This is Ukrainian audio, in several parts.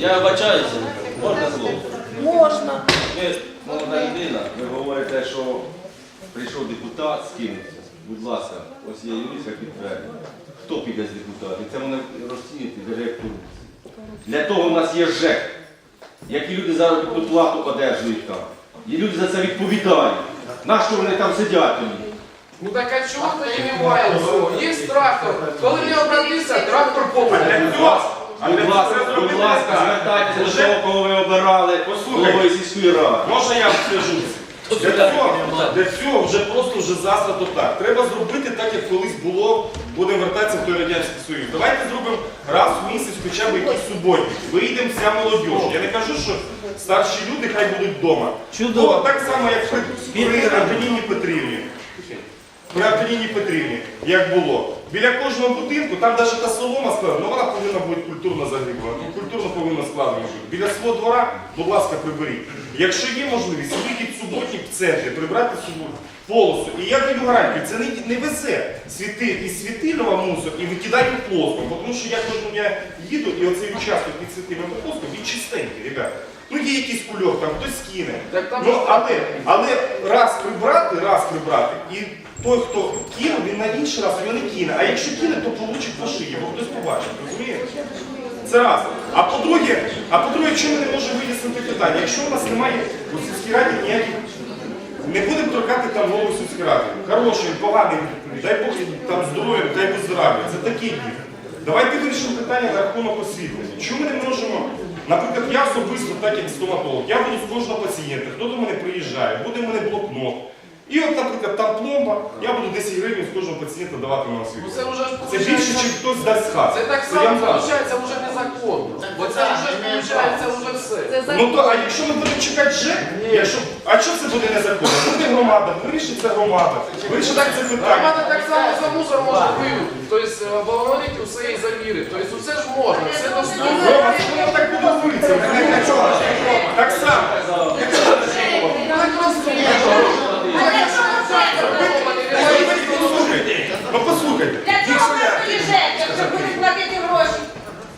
Я вибачаюся, можна слово? Можна. Ви молода людина, ви говорите, що прийшов депутат, скинувся. Будь ласка, ось є юристка підтвердить. Хто піде з депутатів? Це вони розцінюють директор. Для того в нас є ЖЕК. Які люди заробітну плату одержують там. І люди за це відповідають. Нащо вони там сидять? Ну так а чого тоді немає цього? Є трактор. Коли не обратився, трактор А Будь ласка, будь ласка, звертайтеся до того, кого ви обирали Послухайте. головою сільської ради. Можна я скажу? Для цього, для цього вже просто вже засрато так. Треба зробити так, як колись було, будемо вертатися в той Радянський Союз. Давайте зробимо раз в місяць хоча б якісь суботники. Вийдемо вся молодь. Я не кажу, що старші люди хай будуть вдома. Чудово. Так само, як при, при Антоніні Петрівні. При Антоніні Петрівні, як було. Біля кожного будинку, там навіть та солома складена, ну вона повинна бути культурно загріблена, ну, культурно повинна складена бути. Біля свого двора, будь ласка, приберіть. Якщо є можливість, вихід суботник в центрі, прибрати суботу, полосу. І я даю гарантію, це не, не везе світи, із світильного мусор і викидати плоском, тому що я кожного дня їду, і оцей участок під світильним плоском, він чистенький, ребята. Ну є якийсь кульок, там хтось скине. Так там Ну, але, але раз прибрати, раз прибрати, і той, хто кинув, він на інший раз його не кине. А якщо кине, то получить по шиї, бо хтось побачить, розумієте? Це раз. А по-друге, а по-друге, чому ми не можемо вияснити питання? Якщо у нас немає у сільській раді ніяких, не будемо торкати там голову сільської ради. Хороший, поганий, дай Бог там здоров'я, дай виздоравлює. Це такий дів. Давайте вирішимо питання на рахунок освітлення. Чому ми не можемо, наприклад, я особисто, так як стоматолог, я буду з кожного пацієнта, хто до мене приїжджає, буде в мене блокнот. І от, наприклад, там пломба, я буду 10 гривень з кожного пацієнта давати на Ну освітлення. це вже ж Це більше, ніж хтось дасть з хати. Це так я вам само кажу. виходить вже незаконно. Бо це вже ж виходить вже все. Це Ну то, а якщо ми будемо чекати ЖЕК, якщо, а що це буде незаконно? Буде громада, вирішить це громада, вирішить Так, це питання. Громада так само за мусор може виявити. Тобто обговорити усе і завірити. Тобто усе ж можна, все доступно. Рома, це воно так буде вулиця, так само. Ну послухайте, Для чого вас тоді ЖЕК, якщо будуть платити гроші?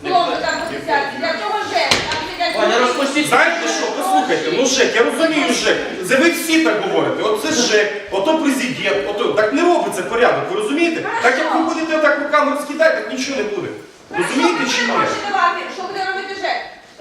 Пломби там по десятки. Для чого ЖЕК? Там сидять Ваня, люди. розпустіть. знаєте що, послухайте, ну ЖЕК, я розумію ЖЕК, це ви всі так говорите, оце ЖЕК, ото президент, ото, так не робиться порядок, ви розумієте? Так як ви будете так руками розкидати, так нічого не буде. Розумієте чи ні? Що буде робити ЖЕК?